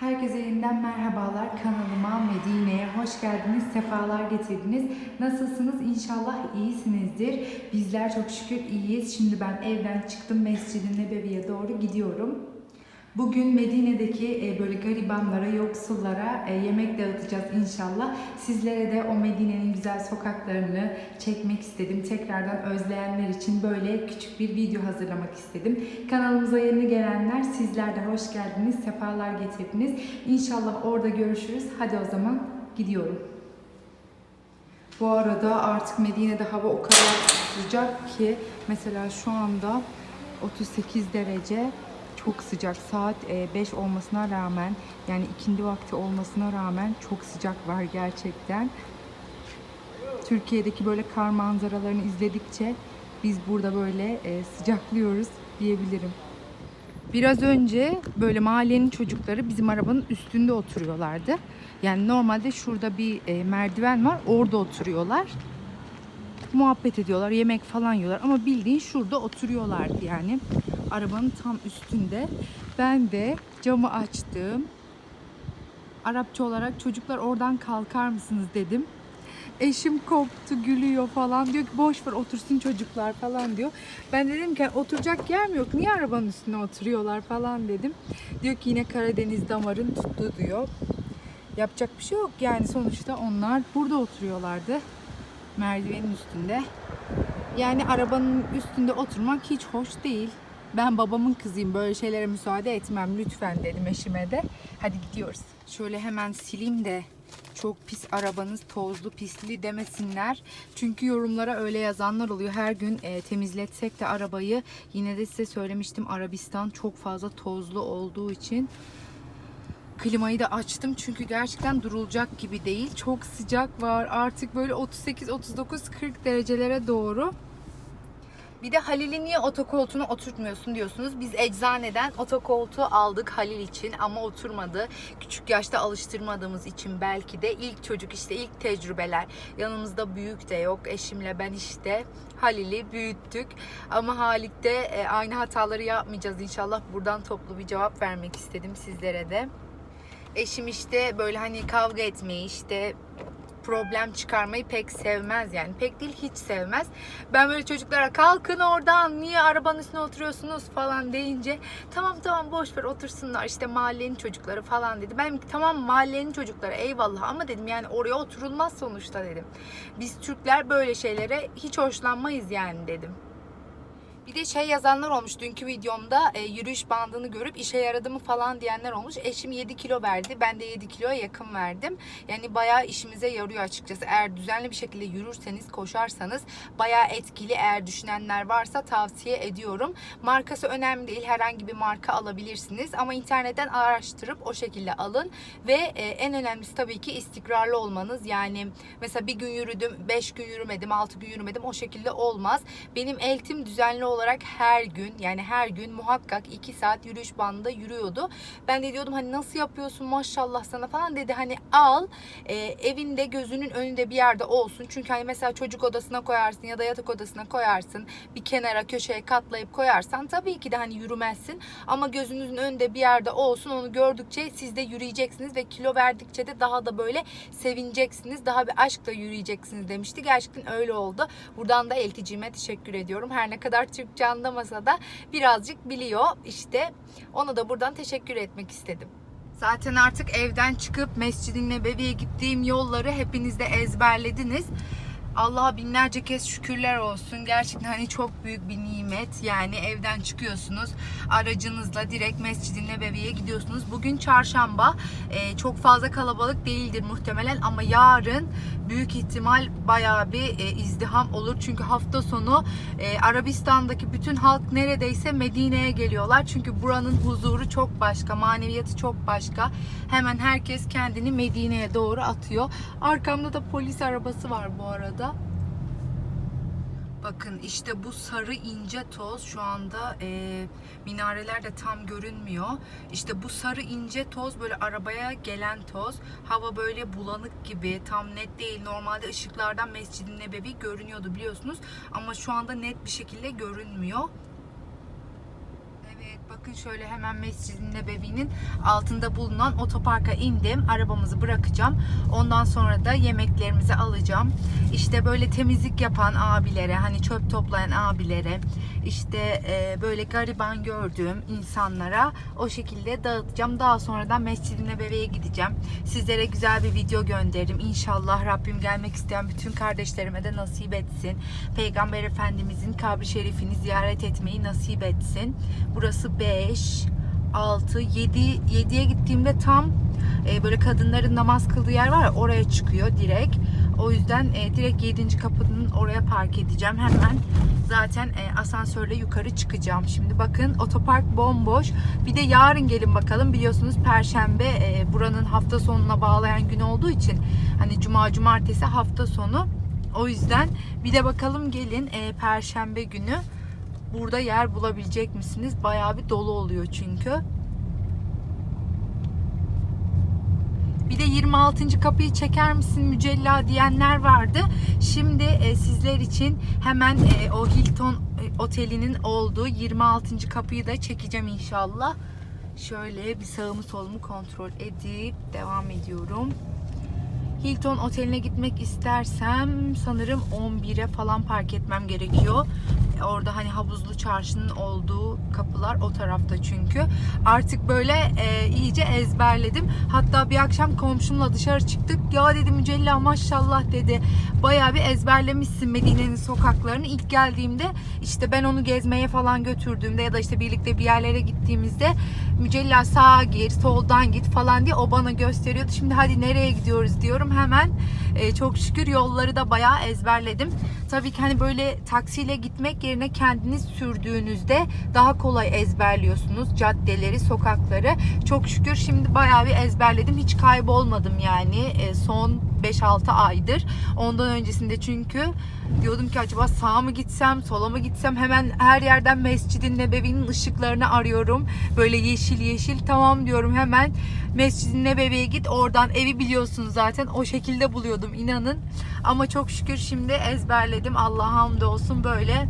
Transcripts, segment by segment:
Herkese yeniden merhabalar kanalıma Medine'ye hoş geldiniz, sefalar getirdiniz. Nasılsınız? İnşallah iyisinizdir. Bizler çok şükür iyiyiz. Şimdi ben evden çıktım Mescid-i Nebevi'ye doğru gidiyorum. Bugün Medine'deki e, böyle garibanlara, yoksullara e, yemek dağıtacağız inşallah. Sizlere de o Medine'nin güzel sokaklarını çekmek istedim. Tekrardan özleyenler için böyle küçük bir video hazırlamak istedim. Kanalımıza yeni gelenler sizler de hoş geldiniz, sefalar getirdiniz. İnşallah orada görüşürüz. Hadi o zaman gidiyorum. Bu arada artık Medine'de hava o kadar sıcak ki mesela şu anda 38 derece çok sıcak. Saat 5 olmasına rağmen yani ikindi vakti olmasına rağmen çok sıcak var gerçekten. Türkiye'deki böyle kar manzaralarını izledikçe biz burada böyle e, sıcaklıyoruz diyebilirim. Biraz önce böyle mahallenin çocukları bizim arabanın üstünde oturuyorlardı. Yani normalde şurada bir e, merdiven var, orada oturuyorlar. Muhabbet ediyorlar, yemek falan yiyorlar ama bildiğin şurada oturuyorlardı yani. Arabanın tam üstünde. Ben de camı açtım. Arapça olarak çocuklar oradan kalkar mısınız dedim. Eşim koptu, gülüyor falan. Diyor ki boş ver otursun çocuklar falan diyor. Ben dedim ki oturacak yer mi yok? Niye arabanın üstüne oturuyorlar falan dedim. Diyor ki yine Karadeniz damarın tuttu diyor. Yapacak bir şey yok yani sonuçta onlar burada oturuyorlardı. Merdivenin üstünde. Yani arabanın üstünde oturmak hiç hoş değil. Ben babamın kızıyım böyle şeylere müsaade etmem lütfen dedim eşime de. Hadi gidiyoruz. Şöyle hemen sileyim de çok pis arabanız tozlu pisli demesinler. Çünkü yorumlara öyle yazanlar oluyor. Her gün e, temizletsek de arabayı yine de size söylemiştim Arabistan çok fazla tozlu olduğu için Klimayı da açtım çünkü gerçekten durulacak gibi değil. Çok sıcak var. Artık böyle 38, 39, 40 derecelere doğru. Bir de Halil'i niye otokoltuğuna oturtmuyorsun diyorsunuz. Biz eczaneden otokoltuğu aldık Halil için ama oturmadı. Küçük yaşta alıştırmadığımız için belki de ilk çocuk işte ilk tecrübeler. Yanımızda büyük de yok. Eşimle ben işte Halil'i büyüttük. Ama Halik'te e, aynı hataları yapmayacağız inşallah. Buradan toplu bir cevap vermek istedim sizlere de. Eşim işte böyle hani kavga etmeyi işte problem çıkarmayı pek sevmez yani. Pek değil hiç sevmez. Ben böyle çocuklara kalkın oradan niye arabanın üstüne oturuyorsunuz falan deyince tamam tamam boş ver otursunlar işte mahallenin çocukları falan dedi. Ben tamam mahallenin çocukları eyvallah ama dedim yani oraya oturulmaz sonuçta dedim. Biz Türkler böyle şeylere hiç hoşlanmayız yani dedim. Bir de şey yazanlar olmuş dünkü videomda e, yürüyüş bandını görüp işe yaradı mı falan diyenler olmuş. Eşim 7 kilo verdi. Ben de 7 kiloya yakın verdim. Yani bayağı işimize yarıyor açıkçası. Eğer düzenli bir şekilde yürürseniz, koşarsanız bayağı etkili. Eğer düşünenler varsa tavsiye ediyorum. Markası önemli değil. Herhangi bir marka alabilirsiniz. Ama internetten araştırıp o şekilde alın. Ve e, en önemlisi tabii ki istikrarlı olmanız. Yani mesela bir gün yürüdüm, 5 gün yürümedim, 6 gün yürümedim. O şekilde olmaz. Benim eltim düzenli olarak her gün yani her gün muhakkak 2 saat yürüyüş bandında yürüyordu. Ben de diyordum hani nasıl yapıyorsun maşallah sana falan dedi hani al e, evinde gözünün önünde bir yerde olsun. Çünkü hani mesela çocuk odasına koyarsın ya da yatak odasına koyarsın. Bir kenara köşeye katlayıp koyarsan tabii ki de hani yürümezsin. Ama gözünüzün önünde bir yerde olsun onu gördükçe siz de yürüyeceksiniz ve kilo verdikçe de daha da böyle sevineceksiniz. Daha bir aşkla yürüyeceksiniz demişti. Gerçekten öyle oldu. Buradan da elticime teşekkür ediyorum. Her ne kadar Türkçe anlamasa da birazcık biliyor. İşte ona da buradan teşekkür etmek istedim. Zaten artık evden çıkıp Mescid-i Nebevi'ye gittiğim yolları hepiniz de ezberlediniz. Allah'a binlerce kez şükürler olsun. Gerçekten hani çok büyük bir nimet. Yani evden çıkıyorsunuz. Aracınızla direkt Mescid-i Nebevi'ye gidiyorsunuz. Bugün çarşamba. Ee, çok fazla kalabalık değildir muhtemelen ama yarın büyük ihtimal bayağı bir e, izdiham olur. Çünkü hafta sonu e, Arabistan'daki bütün halk neredeyse Medine'ye geliyorlar. Çünkü buranın huzuru çok başka, maneviyatı çok başka. Hemen herkes kendini Medine'ye doğru atıyor. Arkamda da polis arabası var bu arada. Bakın işte bu sarı ince toz şu anda e, minareler de tam görünmüyor. İşte bu sarı ince toz böyle arabaya gelen toz. Hava böyle bulanık gibi tam net değil. Normalde ışıklardan Mescid-i Nebevi görünüyordu biliyorsunuz. Ama şu anda net bir şekilde görünmüyor. Bakın şöyle hemen Mescid-i Nebevi'nin altında bulunan otoparka indim. Arabamızı bırakacağım. Ondan sonra da yemeklerimizi alacağım. İşte böyle temizlik yapan abilere, hani çöp toplayan abilere, işte e, böyle gariban gördüğüm insanlara o şekilde dağıtacağım. Daha sonra da Mescid-i Nebevi'ye gideceğim. Sizlere güzel bir video gönderirim. İnşallah Rabbim gelmek isteyen bütün kardeşlerime de nasip etsin. Peygamber Efendimizin kabri şerifini ziyaret etmeyi nasip etsin. Burası 5, 6, 7, 7'ye gittiğimde tam e, böyle kadınların namaz kıldığı yer var ya oraya çıkıyor direkt. O yüzden e, direkt 7. kapının oraya park edeceğim. Hemen zaten e, asansörle yukarı çıkacağım. Şimdi bakın otopark bomboş. Bir de yarın gelin bakalım. Biliyorsunuz perşembe e, buranın hafta sonuna bağlayan gün olduğu için hani cuma cumartesi hafta sonu. O yüzden bir de bakalım gelin e, perşembe günü burada yer bulabilecek misiniz? Bayağı bir dolu oluyor çünkü. Bir de 26. kapıyı çeker misin Mücella diyenler vardı. Şimdi e, sizler için hemen e, o Hilton e, otelinin olduğu 26. kapıyı da çekeceğim inşallah. Şöyle bir sağımı solumu kontrol edip devam ediyorum. Hilton oteline gitmek istersem sanırım 11'e falan park etmem gerekiyor. Orada hani havuzlu çarşının olduğu kapılar o tarafta çünkü. Artık böyle e, iyice ezberledim. Hatta bir akşam komşumla dışarı çıktık. Ya dedi Mücella maşallah dedi. Bayağı bir ezberlemişsin Medine'nin sokaklarını. İlk geldiğimde işte ben onu gezmeye falan götürdüğümde ya da işte birlikte bir yerlere gittiğimizde Mücella sağa gir, soldan git falan diye o bana gösteriyordu. Şimdi hadi nereye gidiyoruz diyorum hemen. E, çok şükür yolları da bayağı ezberledim. Tabii ki hani böyle taksiyle gitmek yerine kendiniz sürdüğünüzde daha kolay ezberliyorsunuz caddeleri, sokakları. Çok şükür şimdi bayağı bir ezberledim. Hiç kaybolmadım yani e, son 5-6 aydır. Ondan öncesinde çünkü diyordum ki acaba sağa mı gitsem, sola mı gitsem hemen her yerden Mescid-i Nebevi'nin ışıklarını arıyorum. Böyle yeşil yeşil tamam diyorum hemen Mescid-i Nebevi'ye git oradan evi biliyorsunuz zaten o şekilde buluyordum inanın. Ama çok şükür şimdi ezberledim. Allah'a hamdolsun böyle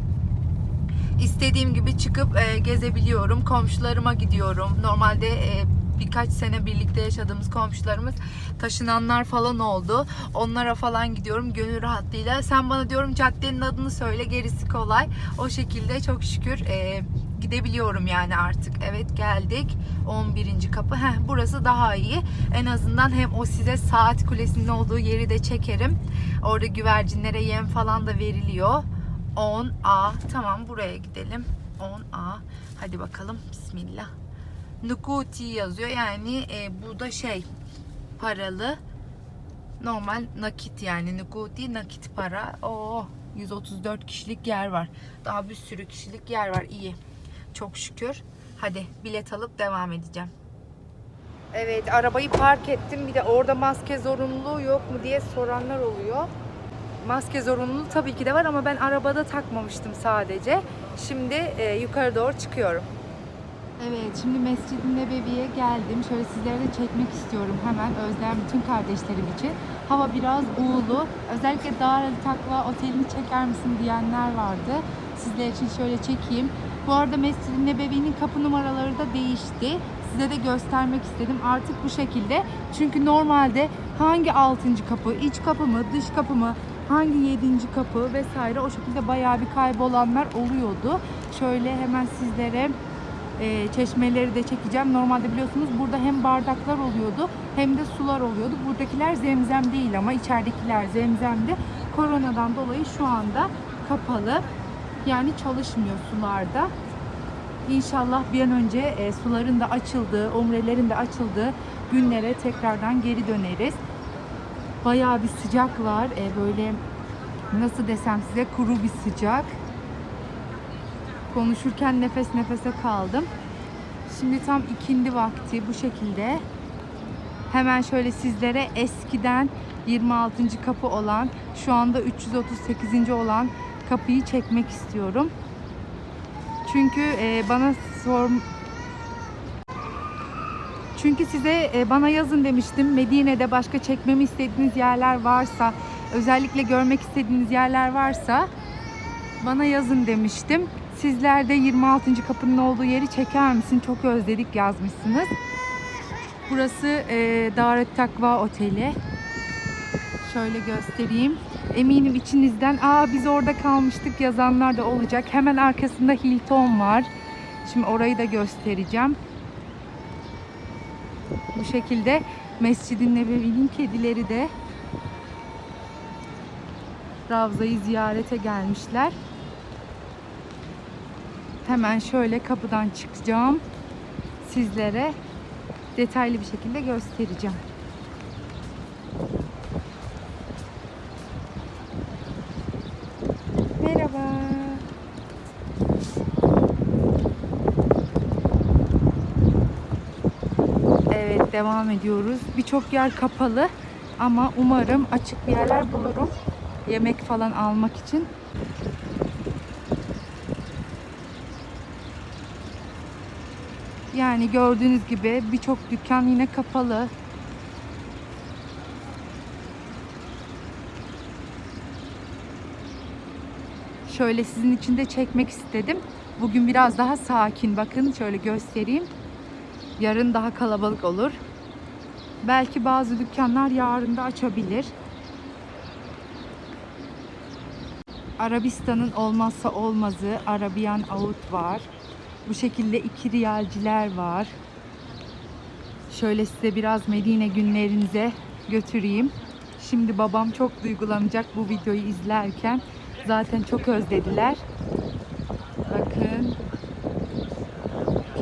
istediğim gibi çıkıp e, gezebiliyorum. Komşularıma gidiyorum. Normalde e, birkaç sene birlikte yaşadığımız komşularımız taşınanlar falan oldu. Onlara falan gidiyorum gönül rahatlığıyla. Sen bana diyorum caddenin adını söyle gerisi kolay. O şekilde çok şükür e, gidebiliyorum yani artık. Evet geldik. 11. kapı. Heh, burası daha iyi. En azından hem o size saat kulesinin olduğu yeri de çekerim. Orada güvercinlere yem falan da veriliyor. 10A. Tamam buraya gidelim. 10A. Hadi bakalım. Bismillah. Nukuti yazıyor. Yani e, bu da şey paralı. Normal nakit yani. Nukuti nakit para. Oo 134 kişilik yer var. Daha bir sürü kişilik yer var. İyi. Çok şükür. Hadi bilet alıp devam edeceğim. Evet arabayı park ettim. Bir de orada maske zorunluluğu yok mu diye soranlar oluyor. Maske zorunluluğu tabii ki de var ama ben arabada takmamıştım sadece. Şimdi e, yukarı doğru çıkıyorum. Evet, şimdi Mescid-i Nebevi'ye geldim. Şöyle sizlere de çekmek istiyorum hemen özleyen bütün kardeşlerim için. Hava biraz uğulu. Özellikle Dar el Takva otelini çeker misin diyenler vardı. Sizler için şöyle çekeyim. Bu arada Mescid-i Nebevi'nin kapı numaraları da değişti. Size de göstermek istedim. Artık bu şekilde. Çünkü normalde hangi 6. kapı, iç kapı mı, dış kapı mı, hangi 7. kapı vesaire o şekilde bayağı bir kaybolanlar oluyordu. Şöyle hemen sizlere e, çeşmeleri de çekeceğim. Normalde biliyorsunuz burada hem bardaklar oluyordu hem de sular oluyordu. Buradakiler zemzem değil ama içeridekiler zemzemdi. Koronadan dolayı şu anda kapalı. Yani çalışmıyor sularda. İnşallah bir an önce e, suların da açıldığı, umrelerin de açıldığı günlere tekrardan geri döneriz. Bayağı bir sıcak var. E, böyle nasıl desem size kuru bir sıcak. Konuşurken nefes nefese kaldım. Şimdi tam ikindi vakti bu şekilde. Hemen şöyle sizlere eskiden 26. kapı olan, şu anda 338. olan kapıyı çekmek istiyorum. Çünkü e, bana sor çünkü size e, bana yazın demiştim. Medine'de başka çekmemi istediğiniz yerler varsa, özellikle görmek istediğiniz yerler varsa bana yazın demiştim. Sizler de 26. kapının olduğu yeri çeker misin? Çok özledik yazmışsınız. Burası e, Daret Takva Oteli. Şöyle göstereyim. Eminim içinizden aa biz orada kalmıştık yazanlar da olacak. Hemen arkasında Hilton var. Şimdi orayı da göstereceğim. Bu şekilde Mescid-i Nebevi'nin kedileri de Ravza'yı ziyarete gelmişler. Hemen şöyle kapıdan çıkacağım. Sizlere detaylı bir şekilde göstereceğim. Merhaba. Evet devam ediyoruz. Birçok yer kapalı ama umarım açık bir yerler bulurum. Yemek falan almak için. Yani gördüğünüz gibi birçok dükkan yine kapalı. Şöyle sizin için de çekmek istedim. Bugün biraz daha sakin. Bakın şöyle göstereyim. Yarın daha kalabalık olur. Belki bazı dükkanlar yarın da açabilir. Arabistan'ın olmazsa olmazı Arabian Out var. Bu şekilde iki riyalciler var. Şöyle size biraz Medine günlerinize götüreyim. Şimdi babam çok duygulanacak bu videoyu izlerken. Zaten çok özlediler. Bakın.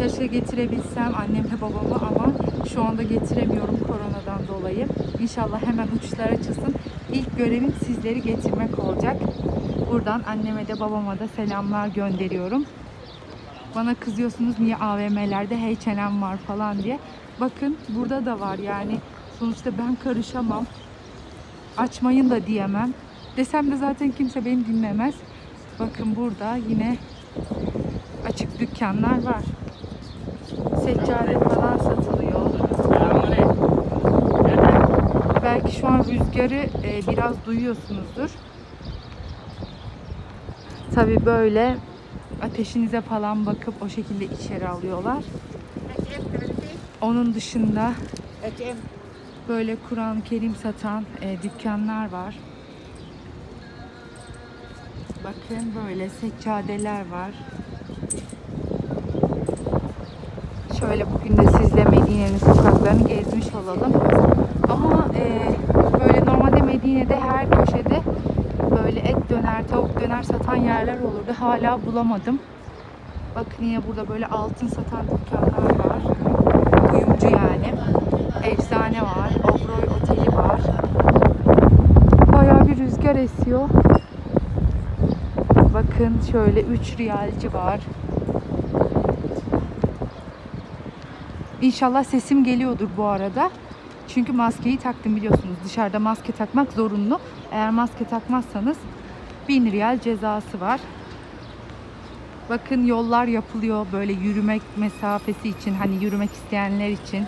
Keşke getirebilsem annemle babamı ama şu anda getiremiyorum koronadan dolayı. İnşallah hemen uçuşlar açılsın. İlk görevim sizleri getirmek olacak. Buradan anneme de babama da selamlar gönderiyorum. Bana kızıyorsunuz niye AVM'lerde H&M var falan diye. Bakın burada da var yani. Sonuçta ben karışamam. Açmayın da diyemem. Desem de zaten kimse beni dinlemez. Bakın burada yine açık dükkanlar var. Seccade falan satılıyor. Belki şu an rüzgarı e, biraz duyuyorsunuzdur. Tabi böyle ateşinize falan bakıp o şekilde içeri alıyorlar. Onun dışında böyle Kur'an-ı Kerim satan e, dükkanlar var. Bakın böyle seccadeler var. Şöyle bugün de sizle Medine'nin sokaklarını gezmiş olalım. Ama e, böyle normalde Medine'de her köşede böyle et döner, tavuk döner satan yerler olurdu. Hala bulamadım. Bakın yine burada böyle altın satan dükkanlar var. Kuyumcu yani. Eczane var. Obroy Oteli var. Bayağı bir rüzgar esiyor. Bakın şöyle 3 riyalci var. İnşallah sesim geliyordur bu arada. Çünkü maskeyi taktım biliyorsunuz. Dışarıda maske takmak zorunlu. Eğer maske takmazsanız 1000 riyal cezası var. Bakın yollar yapılıyor böyle yürümek mesafesi için hani yürümek isteyenler için.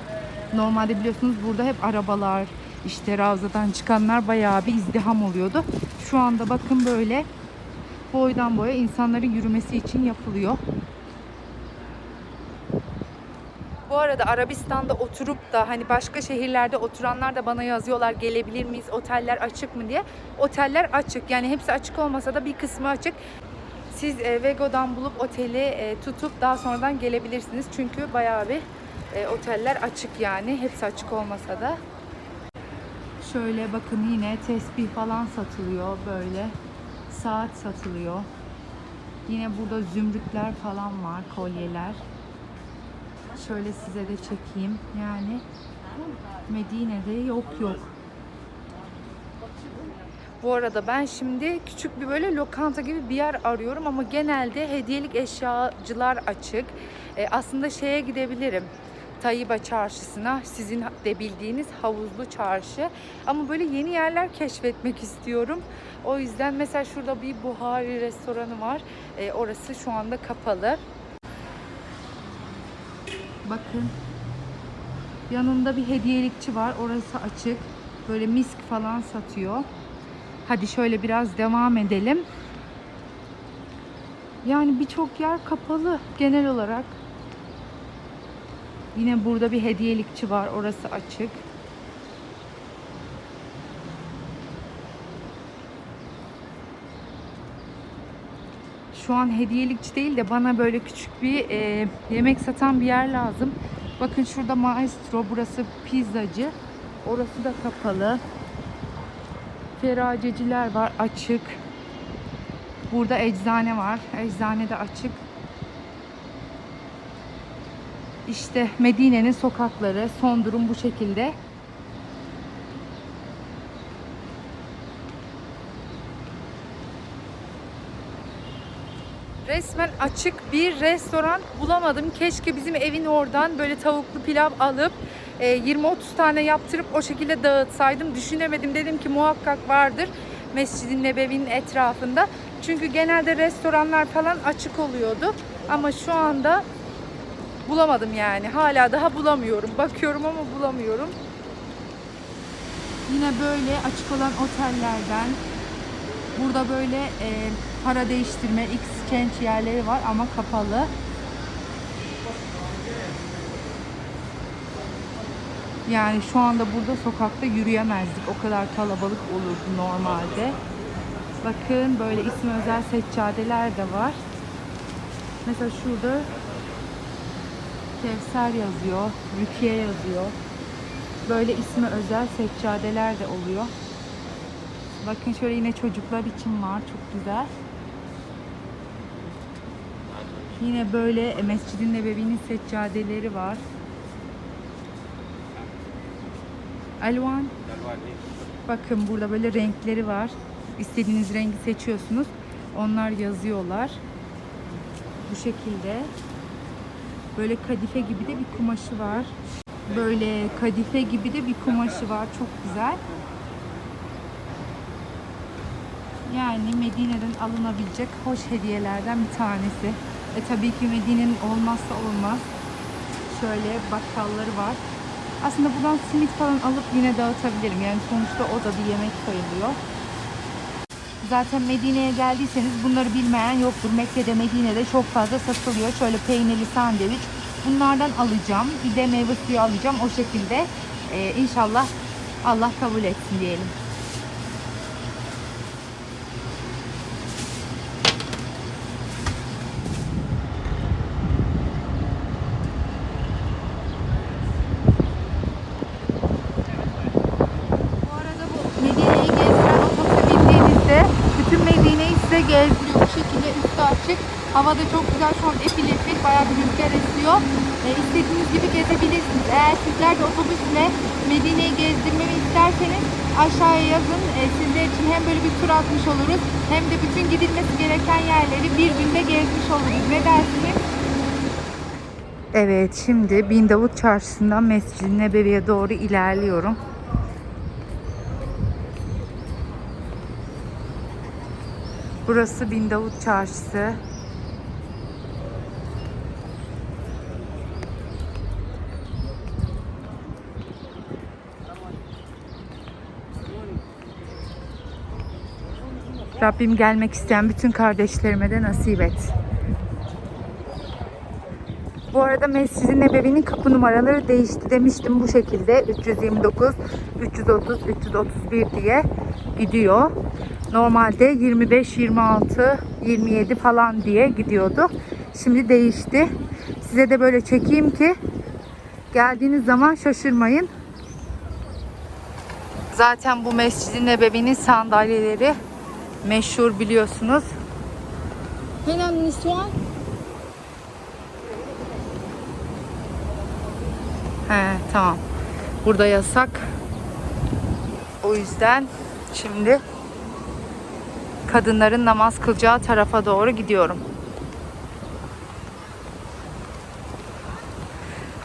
Normalde biliyorsunuz burada hep arabalar işte Ravza'dan çıkanlar bayağı bir izdiham oluyordu. Şu anda bakın böyle boydan boya insanların yürümesi için yapılıyor. Bu arada Arabistan'da oturup da hani başka şehirlerde oturanlar da bana yazıyorlar gelebilir miyiz oteller açık mı diye. Oteller açık yani hepsi açık olmasa da bir kısmı açık. Siz e, Vego'dan bulup oteli e, tutup daha sonradan gelebilirsiniz. Çünkü bayağı bir e, oteller açık yani hepsi açık olmasa da. Şöyle bakın yine tesbih falan satılıyor böyle. Saat satılıyor. Yine burada zümrütler falan var, kolyeler. Şöyle size de çekeyim. Yani Medine'de yok yok. Bu arada ben şimdi küçük bir böyle lokanta gibi bir yer arıyorum ama genelde hediyelik eşyacılar açık. E, aslında şeye gidebilirim. Tayyiba çarşısına sizin de bildiğiniz havuzlu çarşı. Ama böyle yeni yerler keşfetmek istiyorum. O yüzden mesela şurada bir Buhari restoranı var. E, orası şu anda kapalı. Bakın. Yanında bir hediyelikçi var. Orası açık. Böyle misk falan satıyor. Hadi şöyle biraz devam edelim. Yani birçok yer kapalı genel olarak. Yine burada bir hediyelikçi var. Orası açık. Şu an hediyelikçi değil de bana böyle küçük bir e, yemek satan bir yer lazım. Bakın şurada maestro, burası pizzacı. Orası da kapalı. Feraceciler var açık. Burada eczane var. Eczane de açık. İşte Medine'nin sokakları. Son durum bu şekilde. Resmen açık bir restoran bulamadım. Keşke bizim evin oradan böyle tavuklu pilav alıp e, 20-30 tane yaptırıp o şekilde dağıtsaydım. Düşünemedim. Dedim ki muhakkak vardır Mescid-i Nebevi'nin etrafında. Çünkü genelde restoranlar falan açık oluyordu. Ama şu anda bulamadım yani. Hala daha bulamıyorum. Bakıyorum ama bulamıyorum. Yine böyle açık olan otellerden burada böyle e, para değiştirme, exchange yerleri var ama kapalı. Yani şu anda burada sokakta yürüyemezdik. O kadar kalabalık olurdu normalde. Bakın böyle ismi özel seccadeler de var. Mesela şurada Kevser yazıyor, Rukiye yazıyor. Böyle ismi özel seccadeler de oluyor. Bakın şöyle yine çocuklar için var. Çok güzel. Yine böyle Mescid-i Nebevi'nin seccadeleri var. Alvan. Bakın burada böyle renkleri var. İstediğiniz rengi seçiyorsunuz. Onlar yazıyorlar. Bu şekilde. Böyle kadife gibi de bir kumaşı var. Böyle kadife gibi de bir kumaşı var. Çok güzel. Yani Medine'den alınabilecek hoş hediyelerden bir tanesi. E tabii ki Medine'nin olmazsa olmaz. Şöyle bakkalları var. Aslında buradan simit falan alıp yine dağıtabilirim. Yani sonuçta o da bir yemek sayılıyor. Zaten Medine'ye geldiyseniz bunları bilmeyen yoktur. Mekke'de, Medine'de çok fazla satılıyor. Şöyle peynirli sandviç. Bunlardan alacağım. Bir de meyve suyu alacağım. O şekilde e, inşallah Allah kabul etsin diyelim. Bu arada bu Medine'yi gezdiren otobüse bindiğinizde bütün Gezdiriyor. Bu şekilde üstü açık. Havada çok güzel şu an epil epil bayağı bir rüzgar esiyor. E, istediğiniz gibi gezebilirsiniz. Eğer sizler de otobüsle Medine'yi gezdirmemi isterseniz aşağıya yazın. E, sizler için hem böyle bir tur atmış oluruz hem de bütün gidilmesi gereken yerleri bir günde gezmiş oluruz. Ne dersiniz? Evet şimdi Bin Davut Çarşısı'ndan Mescid-i Nebevi'ye doğru ilerliyorum. Burası Bin Davut Çarşısı. Rabbim gelmek isteyen bütün kardeşlerime de nasip et. Bu arada Mescid-i Nebevi'nin kapı numaraları değişti demiştim bu şekilde 329, 330, 331 diye gidiyor. Normalde 25, 26, 27 falan diye gidiyordu. Şimdi değişti. Size de böyle çekeyim ki geldiğiniz zaman şaşırmayın. Zaten bu Mescid-i Nebevi'nin sandalyeleri meşhur biliyorsunuz. Hemen Nisvan. He tamam. Burada yasak. O yüzden şimdi kadınların namaz kılacağı tarafa doğru gidiyorum.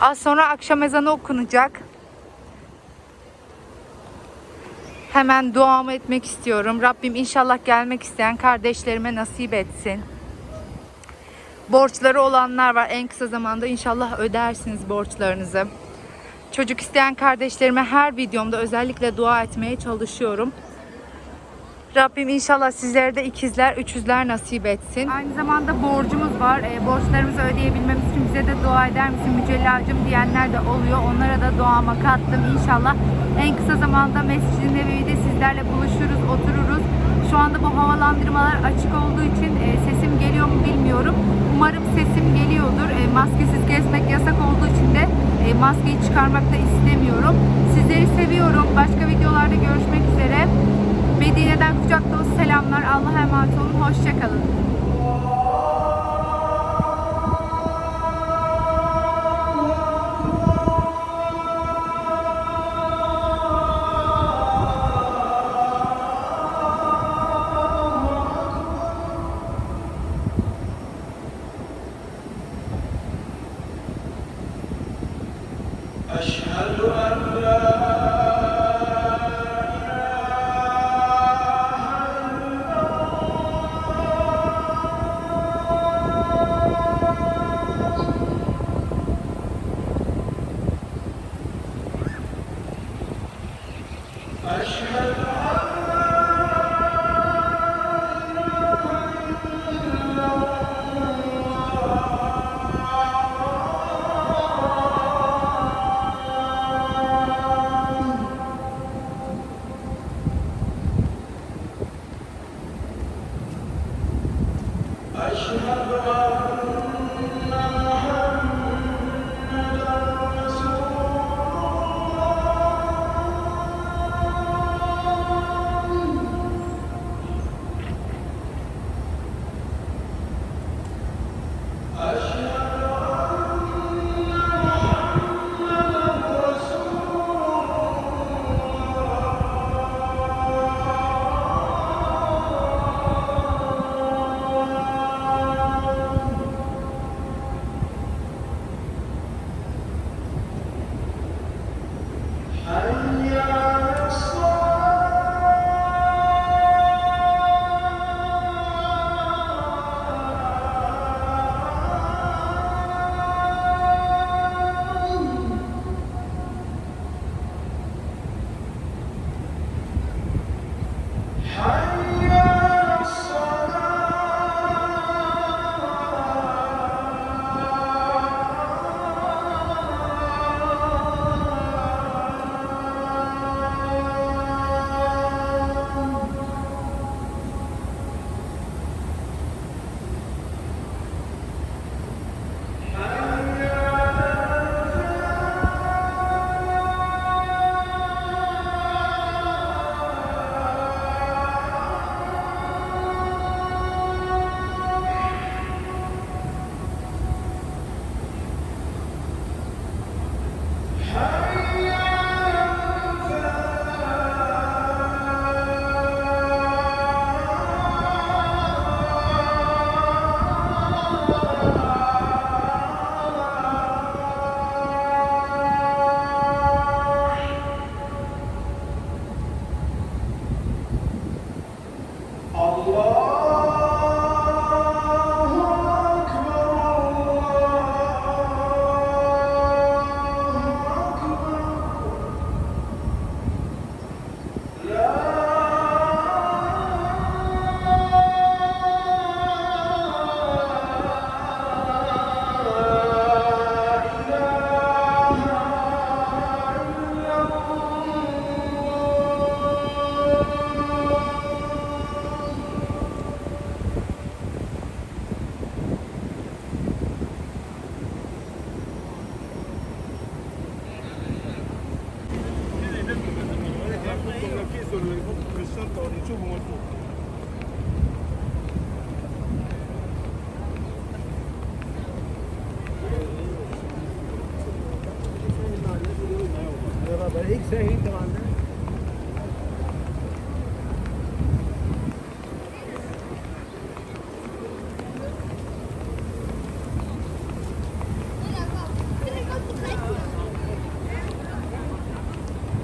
Az sonra akşam ezanı okunacak. Hemen duamı etmek istiyorum. Rabbim inşallah gelmek isteyen kardeşlerime nasip etsin. Borçları olanlar var. En kısa zamanda inşallah ödersiniz borçlarınızı. Çocuk isteyen kardeşlerime her videomda özellikle dua etmeye çalışıyorum. Rabbim inşallah sizlere de ikizler, üçüzler nasip etsin. Aynı zamanda borcumuz var. E, borçlarımızı ödeyebilmemiz için bize de dua eder misin Mücellacım diyenler de oluyor. Onlara da duama kattım. İnşallah en kısa zamanda Mescid-i Nebevi'de sizlerle buluşuruz, otururuz. Şu anda bu havalandırmalar açık olduğu için e, sesim geliyor mu bilmiyorum. Umarım sesim geliyordur. E, maskesiz gezmek yasak olduğu için de e, maskeyi çıkarmak da istemiyorum. Sizleri seviyorum. Başka videolarda görüşmek üzere. Medine'den kucak dolusu selamlar. Allah'a emanet olun. Hoşçakalın. أشهد أن